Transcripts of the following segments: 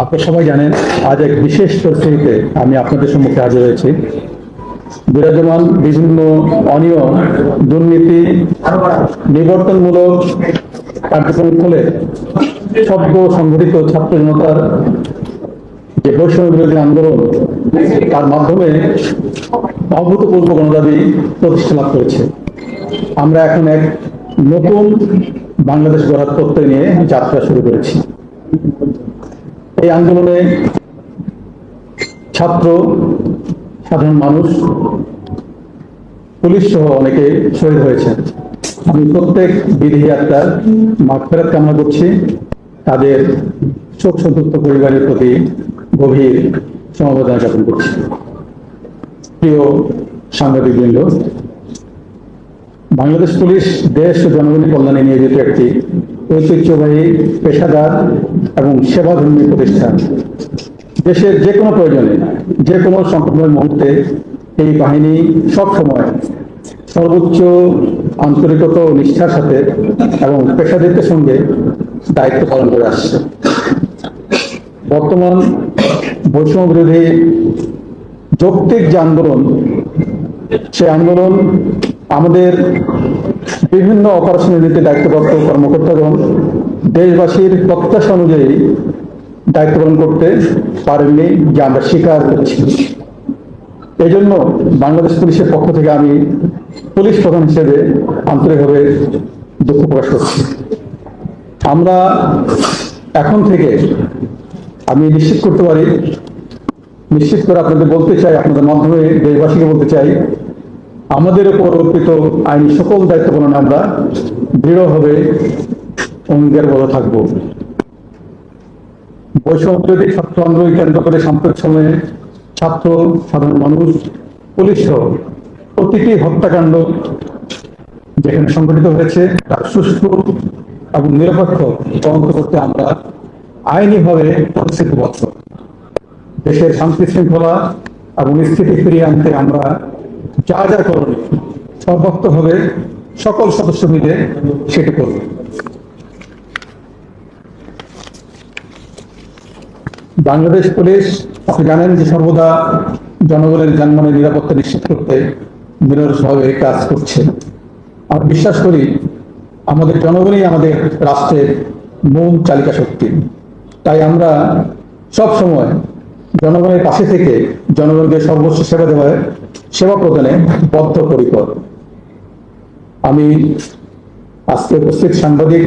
আপনারা সবাই জানেন, আজ এক বিশেষ পরিস্থিতিতে আমি আপনাদের সম্মুখে হাজির হয়েছি। বিরাজমান বিভিন্ন অনিয়ম, দুর্নীতি, নিবর্তনমূলক কার্যক্রম ফলে সভ্য সংগঠিত ছাত্র জনতার যে বৈষম্য বিরোধী আন্দোলন, তার মাধ্যমে অভূতপূর্ব গণদাবী প্রতিষ্ঠা লাভ করেছে। আমরা এখন এক নতুন বাংলাদেশ গড়ার প্রত্যয় নিয়ে যাত্রা শুরু করেছি। এই আন্দোলনে ছাত্র, সাধারণ মানুষ, পুলিশ সহ অনেকে শহীদ হয়েছেন। আমি প্রত্যেক বিধি যাত্রার মাগফেরাত কামনা করছি। তাদের শোক সন্তুষ্ট পরিবারের প্রতি গভীর সমবেদনা জ্ঞাপন করছি। প্রিয় সাংবাদিক বৃন্দ বাংলাদেশ পুলিশ দেশ ও জনগণের কল্যাণে নিয়োজিত একটি ঐতিহ্যবাহী পেশাদার এবং সেবাধর্মী প্রতিষ্ঠান। দেশের যে কোনো প্রয়োজনে, যে কোনো সংকটময় মুহূর্তে এই বাহিনী সবসময় সর্বোচ্চ আন্তরিকতা ও নিষ্ঠার সাথে এবং পেশাদারিত্বের সঙ্গে দায়িত্ব পালন করে আসছে। বর্তমান বৈষম্য বিরোধী যৌক্তিক যে আন্দোলন, সে আন্দোলন আমাদের বিভিন্ন অপারেশনের নীতি দায়িত্বপ্রাপ্ত কর্মকর্তাগণ দেশবাসীর প্রত্যাশা অনুযায়ী দায়িত্ব পালন করতে পারেননি, যে আমরা স্বীকার করছি। এই জন্য বাংলাদেশ পুলিশের পক্ষ থেকে আমি পুলিশ প্রধান হিসেবে আন্তরিকভাবে দুঃখ প্রকাশ করছি। আমরা এখন থেকে আমি নিশ্চিত করতে পারি, নিশ্চিত করে আপনাদের বলতে চাই, আপনাদের মাধ্যমে দেশবাসীকে বলতে চাই আমাদের উপর অর্পিত আইনি সকল দায়িত্ব পালনে আমরা দৃঢ়ভাবে অঙ্গীকারবদ্ধ থাকব। বৈষম্য বিরোধী ছাত্র আন্দোলন কেন্দ্র করে সাম্প্রতিক সময়ে ছাত্র, সাধারণ মানুষ, পুলিশ সহ প্রতিটি হত্যাকাণ্ড যেখানে সংঘটিত হয়েছে, তার সুষ্ঠু এবং নিরপেক্ষ তদন্ত করতে আমরা আইনিভাবে প্রতিশ্রুতিবদ্ধ। দেশের শান্তি শৃঙ্খলা এবং স্থিতি ফিরিয়ে আনতে আমরা যা যা করণীয় সর্বাত্মকভাবে সকল সদস্য মিলে সেটি করব। বাংলাদেশ পুলিশ, আপনি জানেন যে সর্বদা জনগণের যানবাহনের নিরাপত্তা নিশ্চিত করতে নিরসভাবে কাজ করছে। আমরা বিশ্বাস করি, আমাদের জনগণই আমাদের রাষ্ট্রের মূল চালিকা শক্তি তাই আমরা সব সময় জনগণের পাশে থেকে জনগণকে সর্বোচ্চ সেবা দেওয়ার সেবা প্রদানে বদ্ধপরিকর। আমি আজকে উপস্থিত সাংবাদিক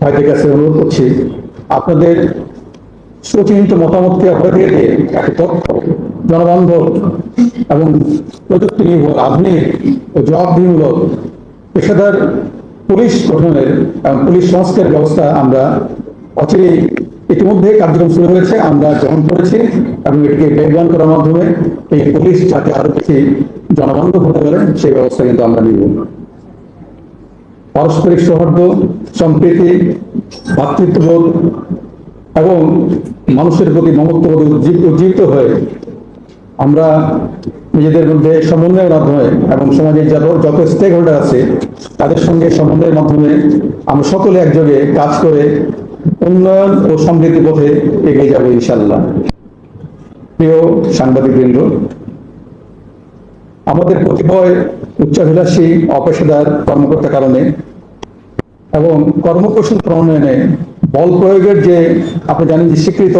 ভাইদের কাছে অনুরোধ করছি, আপনাদের সুচিন্তিত মতামতকে অগ্রাধিকার দিয়ে তথ্য, জনবান্ধব এবং প্রযুক্তি নির্ভর আধুনিক ও জবাবদিহিমূলক পেশাদার পুলিশ গঠনের এবং পুলিশ সংস্কার ব্যবস্থা আমরা অচিরেই ইতিমধ্যে কার্যক্রম শুরু হয়েছে, আমরা গ্রহণ করেছি এবং এটিকে বেগবান করার মাধ্যমে এই পুলিশ যাতে আরও বেশি জনবান্ধব হতে পারে, সেই ব্যবস্থা কিন্তু আমরা নিব। পারস্পরিক সৌহার্দ্য, সম্প্রীতি, ভাতৃত্ববোধ এবং মানুষের প্রতি মমত্ববোধ উজ্জীব- উজ্জীবিত হয়ে আমরা নিজেদের মধ্যে সমন্বয়ের মাধ্যমে এবং সমাজের যত যত স্টেক হোল্ডার আছে, তাদের সঙ্গে সমন্বয়ের মাধ্যমে আমরা সকলে একযোগে কাজ করে উন্নয়ন ও সমৃদ্ধি পথে এগিয়ে যাবে ইনশাল্লাহ প্রিয় সাংবাদিকবৃন্দ, আমাদের কতিপয় উচ্চাভিলাষী, অপেশাদার কর্মকর্তার কারণে এবং কর্মকৌশল প্রণয়নে বল প্রয়োগের যে আপনি জানেন যে স্বীকৃত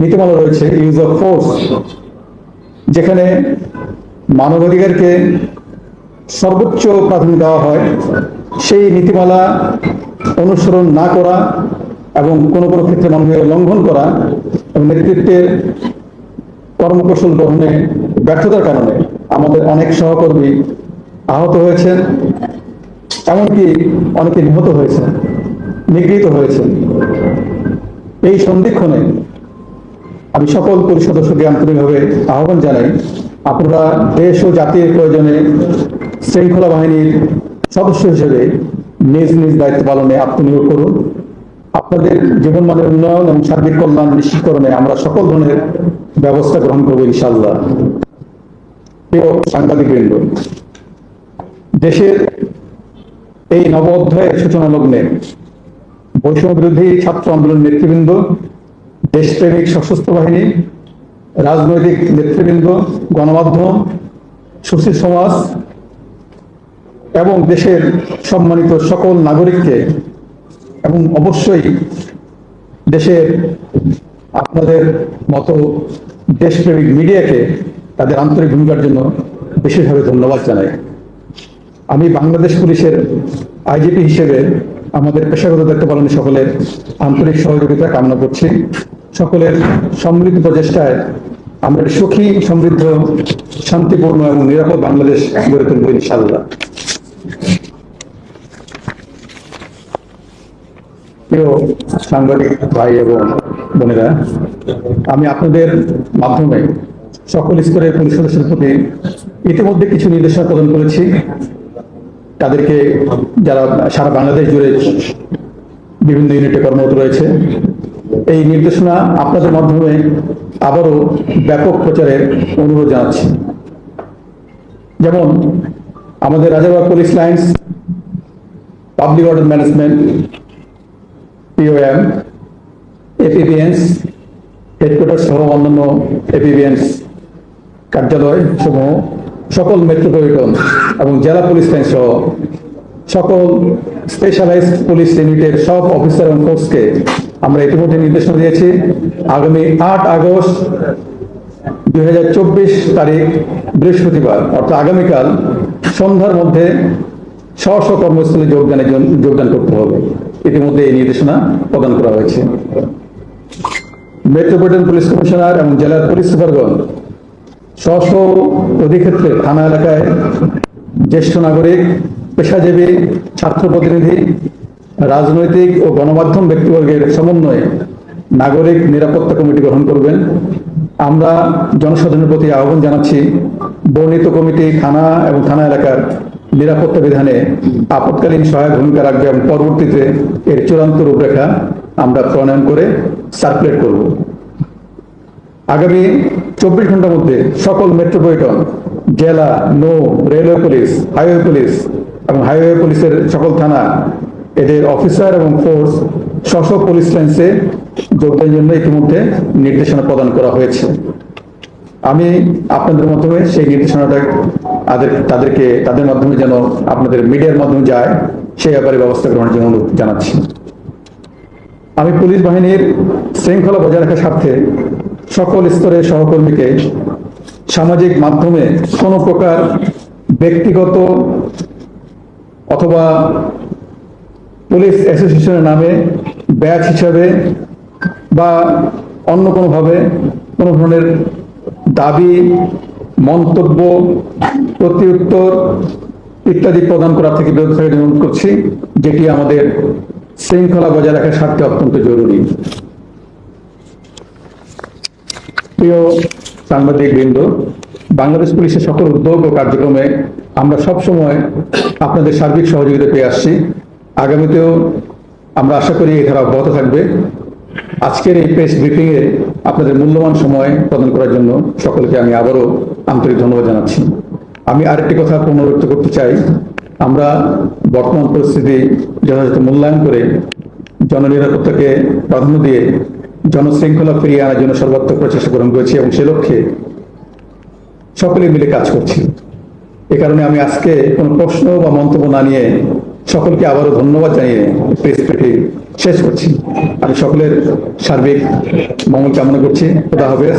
নীতিমালা রয়েছে ইউজ অফ ফোর্স যেখানে মানবাধিকারকে সর্বোচ্চ প্রাধান্য দেওয়া হয়, সেই নীতিমালা অনুসরণ না করা এবং কোনো কোনো ক্ষেত্রে মানুষের লঙ্ঘন করা এবং নেতৃত্বের কর্মকৌশল গ্রহণে ব্যর্থতার কারণে আমাদের অনেক সহকর্মী আহত হয়েছেন, এমনকি অনেকে নিহত হয়েছেন, নিগৃহীত হয়েছেন। এই সন্ধিক্ষণে আমি সকল পুলিশ সদস্যকে আন্তরিকভাবে আহ্বান জানাই, আপনারা দেশ ও জাতির প্রয়োজনে শৃঙ্খলা বাহিনীর সদস্য হিসেবে নিজ নিজ দায়িত্ব পালনে আত্মনিয়োগ করুন। আপনাদের জীবনমানের উন্নয়ন এবং সার্বিক কল্যাণ নিশ্চিতকরণে আমরা সকল ধরনের ব্যবস্থা গ্রহণ করব ইনশাল্লাহ প্রিয় সাংবাদিকবৃন্দ, দেশের এই নব অধ্যায়ের সূচনা লগ্নে বৈষম্য বিরোধী ছাত্র আন্দোলন নেতৃবৃন্দ, দেশপ্রেমিক সশস্ত্র বাহিনী, রাজনৈতিক নেতৃবৃন্দ, গণমাধ্যম, সুশীল সমাজ এবং দেশের সম্মানিত সকল নাগরিককে এবং অবশ্যই দেশের আপনাদের মতো দেশপ্রেমিক মিডিয়াকে তাদের আন্তরিক ভূমিকার জন্য বিশেষভাবে ধন্যবাদ জানাই। আমি বাংলাদেশ পুলিশের আইজিপি হিসেবে আমাদের পেশাগত দায়িত্ব পালনে সকলের আন্তরিক সহযোগিতা কামনা করছি। সকলের সম্মিলিত প্রচেষ্টায় আমরা সুখী, সমৃদ্ধ, শান্তিপূর্ণ এবং নিরাপদ বাংলাদেশ গড়ে তুলব ইনশাল্লাহ প্রিয় সাংবাদিক ভাই এবং বোনেরা, আমি আপনাদের মাধ্যমে সকল স্তরের পুলিশ সদস্যের প্রতি ইতিমধ্যে কিছু নির্দেশনা প্রদান করেছি। তাদেরকে যারা সারা বাংলাদেশ জুড়ে বিভিন্ন ইউনিটে কর্মরত রয়েছে, এই নির্দেশনা আপনাদের মাধ্যমে আবারও ব্যাপক প্রচারের অনুরোধ জানাচ্ছি। যেমন, আমাদের Rajabagh police lines, public order management POM APBNs headquarter সহ অন্যান্য এপিবিএনস কার্যালয় সমূহ সকল মেট্রোপলিটন এবং জেলা পুলিশ লাইন সহ সকল স্পেশালাইজড পুলিশ ইউনিটের সব অফিসার এবং ফোর্সকে আমরা ইতিমধ্যে নির্দেশনা দিয়েছি। আগামী আট আগস্ট দুই হাজার চব্বিশ তারিখ বৃহস্পতিবার, অর্থাৎ আগামীকাল সন্ধ্যার মধ্যে স্ব স্ব কর্মস্থলে যোগদানের যোগদান করতে হবে। ইতিমধ্যে এই নির্দেশনা প্রদান করা হয়েছে। মেট্রোপলিটন পুলিশ কমিশনার এবং জেলার পুলিশ সুপারগণ স্ব অধিক্ষেত্রে থানা এলাকায় জ্যেষ্ঠ নাগরিক, পেশাজীবী, ছাত্র প্রতিনিধি, রাজনৈতিক ও গণমাধ্যম ব্যক্তিবর্গের সমন্বয়ে নাগরিক নিরাপত্তা কমিটি গঠন করবেন। আমরা জনসাধারণের প্রতি আহ্বান জানাচ্ছি, বর্ণিত কমিটি থানা এবং থানা এলাকার নিরাপত্তা বিধানে আপৎকালীন সহায়ক ভূমিকা রাখবে এবং পরবর্তীতে এর চূড়ান্ত রূপরেখা আমরা প্রণয়ন করে সার্কুলেট করব। আগামী চব্বিশ ঘণ্টার মধ্যে সকল মেট্রোপলিটন জেলা, নৌ রেলওয়ে পুলিশ হাইওয়ে পুলিশ এবং হাইওয়ে পুলিশের সকল থানা, এদের অফিসার এবং ফোর্স স্ব পুলিশ লাইন্সে যোগদানের জন্য ইতিমধ্যে নির্দেশনা প্রদান করা হয়েছে। আমি আপনাদের মাধ্যমে সেই নির্দেশনাটা তাদের, তাদেরকে, তাদের মাধ্যমে যেন আপনাদের মিডিয়ার মাধ্যমে যায়, সেই ব্যাপারে ব্যবস্থা গ্রহণের জন্য অনুরোধ জানাচ্ছি। আমি পুলিশ বাহিনীর শৃঙ্খলা বজায় রাখার স্বার্থে সকল স্তরের সহকর্মীকে সামাজিক মাধ্যমে কোনো প্রকার ব্যক্তিগত অথবা পুলিশ অ্যাসোসিয়েশনের নামে ব্যাচ হিসাবে বা অন্য কোনোভাবে কোনো ধরনের দাবি, মন্তব্য, প্রত্যুত্তর ইত্যাদি প্রদান করা থেকে বিরত থাকার অনুরোধ করছি, যেটি আমাদের শৃঙ্খলা বজায় রাখার স্বার্থে অত্যন্ত জরুরি। প্রিয় সাংবাদিক বৃন্দ বাংলাদেশ পুলিশের সকল উদ্যোগ ও কার্যক্রমে আমরা সব সময় আপনাদের সার্বিক সহযোগিতা পেয়ে আসছি। আগামীতেও আমরা আশা করি এই ধারা অব্যাহত থাকবে। আজকের এই প্রেস ব্রিফিং এ আপনাদের মূল্যবান সময় প্রদান করার জন্য সকলকে আমি আবারও আন্তরিক ধন্যবাদ জানাচ্ছি। আমি আরেকটি কথা পুনরুক্ত করতে চাই। আমরা বর্তমান পরিস্থিতি যথাযথ মূল্যায়ন করে জননিরাপত্তাকে প্রাধান্য দিয়ে জনশৃঙ্খলা ফিরিয়ে আনার জন্য সর্বাত্মক প্রচেষ্টা গ্রহণ করেছি এবং সে লক্ষ্যে সকলে মিলে কাজ করছি। এ কারণে আমি আজকে কোনো প্রশ্ন বা মন্তব্য না নিয়ে সকলকে আবারও ধন্যবাদ জানিয়ে প্রেস শেষ করছি। আমি সকলের সার্বিক মঙ্গল কামনা করছি। খোদা হাফেজ।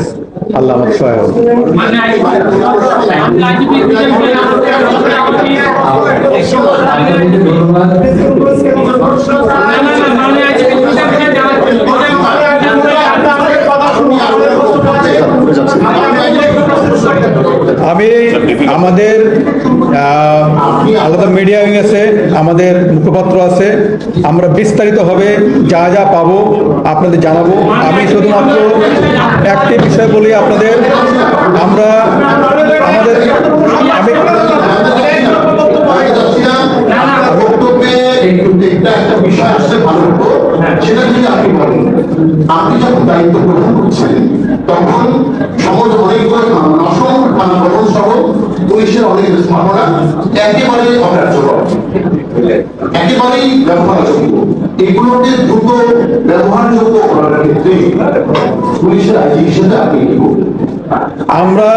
আল্লাহ আমাদের সহায় হোক। আমি আমাদের আলাদা মিডিয়া উইং আছে, আমাদের মুখপাত্র আছে। আমরা বিস্তারিতভাবে যা যা পাবো আপনাদের জানাব। আমি শুধুমাত্র একটি বিষয় বলি আপনাদের, আমরা আমাদের, আমি সেটা যদি আপনি বলেন, আপনি যখন দায়িত্ব গ্রহণ করছেন তখন সহ পুলিশের অনেক স্থাপনা একেবারেই ব্যবহারযোগ্য। এগুলোকে দ্রুত ব্যবহারযোগ্য করার ক্ষেত্রে পুলিশের আইজি হিসেবে আপনি কি আমরা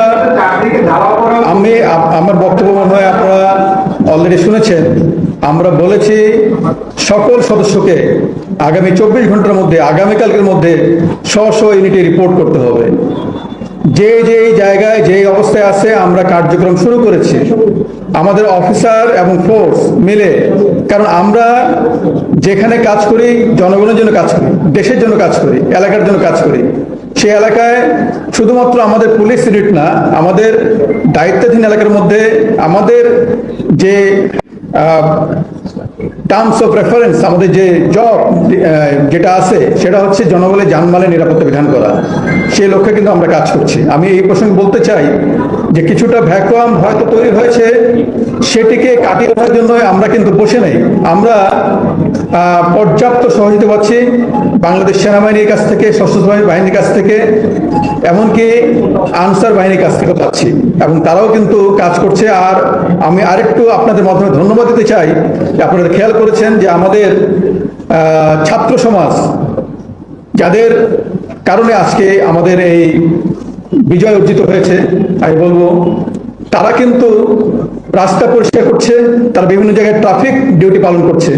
আমি আমার বক্তব্য মনে হয় আপনারা অলরেডি শুনেছেন। আমরা বলেছি সকল সদস্যকে আগামী চব্বিশ ঘণ্টার মধ্যে আগামীকালকের মধ্যে স্ব ইউনিটে রিপোর্ট করতে হবে। যে যে জায়গায় যে অবস্থায় আছে, আমরা কার্যক্রম শুরু করেছি। আমাদের অফিসার এবং ফোর্স মিলে, কারণ আমরা যেখানে কাজ করি, জনগণের জন্য কাজ করি, দেশের জন্য কাজ করি, এলাকার জন্য কাজ করি। সে এলাকায় শুধুমাত্র আমাদের পুলিশ ইউনিট না, আমাদের দায়িত্বাধীন এলাকার মধ্যে আমাদের যে টার্মস অফ রেফারেন্স আমাদের যে জব যেটা আছে, সেটা হচ্ছে জনগণের যানমালের নিরাপত্তা বিধান করা। সেই লক্ষ্যে কিন্তু আমরা কাজ করছি। আমি এই প্রসঙ্গে বলতে চাই যে কিছুটা ভ্যাকুয়াম হয়তো তৈরি হয়েছে, সেটিকে কাটিয়ে ওঠার জন্য আমরা কিন্তু বসে নেই। আমরা পর্যাপ্ত সহযোগিতা পাচ্ছি বাংলাদেশ সেনাবাহিনীর কাছ থেকে, সশস্ত্র বাহিনীর কাছ থেকে, এমনকি আনসার বাহিনীর কাছ থেকে পাচ্ছি। এবং তারাও কিন্তু কাজ করছে। আর আমি আরেকটু আপনাদের মাধ্যমে ধন্যবাদ দিতে চাই যে আপনারা খেয়াল করেছেন যে আমাদের ছাত্র সমাজ, যাদের কারণে আজকে আমাদের এই বিজয় অর্জিত হয়েছে, আমি বলব, তারা কিন্তু রাস্তা পরিষ্কার করছে, তারা বিভিন্ন জায়গায় ট্রাফিক ডিউটি পালন করছে।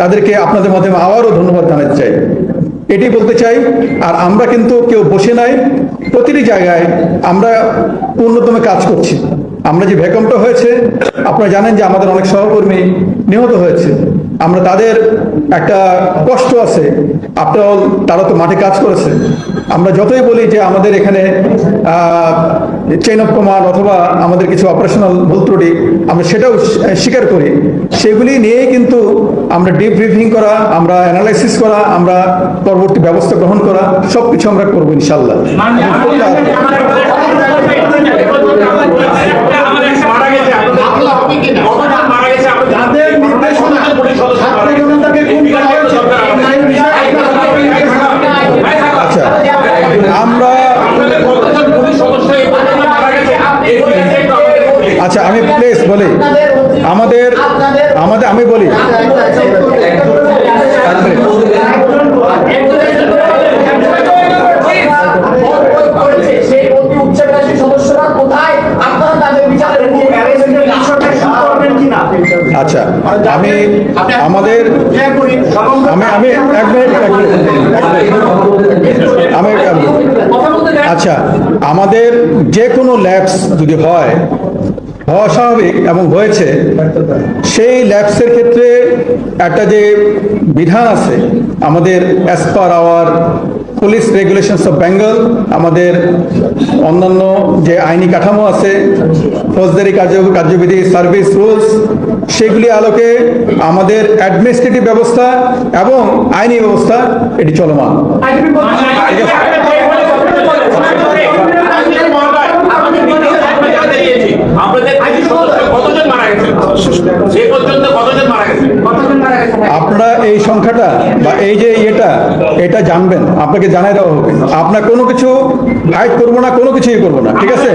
তাদেরকে আপনাদের মাধ্যমে আবারও ধন্যবাদ জানাতে চাই। এটি বলতে চাই, আর আমরা কিন্তু কেউ বসে নাই, প্রতিটি জায়গায় আমরা পূর্ণতমে কাজ করছি। আমরা যে ভ্যাকমটা হয়েছে, আপনারা জানেন যে আমাদের অনেক সহকর্মী নিহত হয়েছে। আমরা তাদের একটা কষ্ট আছে। আপনার তারা তো মাঠে কাজ করেছে। আমরা যতই বলি যে আমাদের এখানে চেইন অফ কমান্ড অথবা আমাদের কিছু অপারেশনাল ভুল ত্রুটি আমরা সেটাও স্বীকার করি। সেগুলি নিয়ে কিন্তু আমরা ডিপ ব্রিফিং করা আমরা অ্যানালাইসিস করা আমরা পরবর্তী ব্যবস্থা গ্রহণ করা সব কিছু আমরা করব ইনশাল্লাহ যাদের নির্দেশনা ছাত্র জনতাকে খুন করা হয়েছে এই বিষয়ে আচ্ছা আমরা আচ্ছা আমি প্লেস বলি আমাদের আমাদের আমি বলি সেই অতি উচ্চাকাঙ্ক্ষী সদস্যরা কোথায় আপনারা তাদের বিচারের বিষয়টা শুরু করবেন কিনা আচ্ছা আমি আমাদের আমি আমি এক মিনিট এক মিনিট, এক মিনিট। আমি আচ্ছা আমাদের যে কোনো ল্যাবস যদি হয় হওয়া স্বাভাবিক এবং হয়েছে সেই ল্যাবসের ক্ষেত্রে একটা যে বিধান আছে আমাদের as per our police regulations of Bengal আমাদের অন্যান্য যে আইনি কাঠামো আছে ফৌজদারি কার্য কার্যবিধি সার্ভিস রুলস সেগুলি আলোকে আমাদের অ্যাডমিনিস্ট্রেটিভ ব্যবস্থা এবং আইনি ব্যবস্থা এটি চলমান। আপনারা এই সংখ্যাটা বা এই যে এটা এটা জানবেন, আপনাকে জানাই দেওয়া হবে। আপনার কোনো কিছু গাইড করব না, কোনো কিছুই করব না, ঠিক আছে?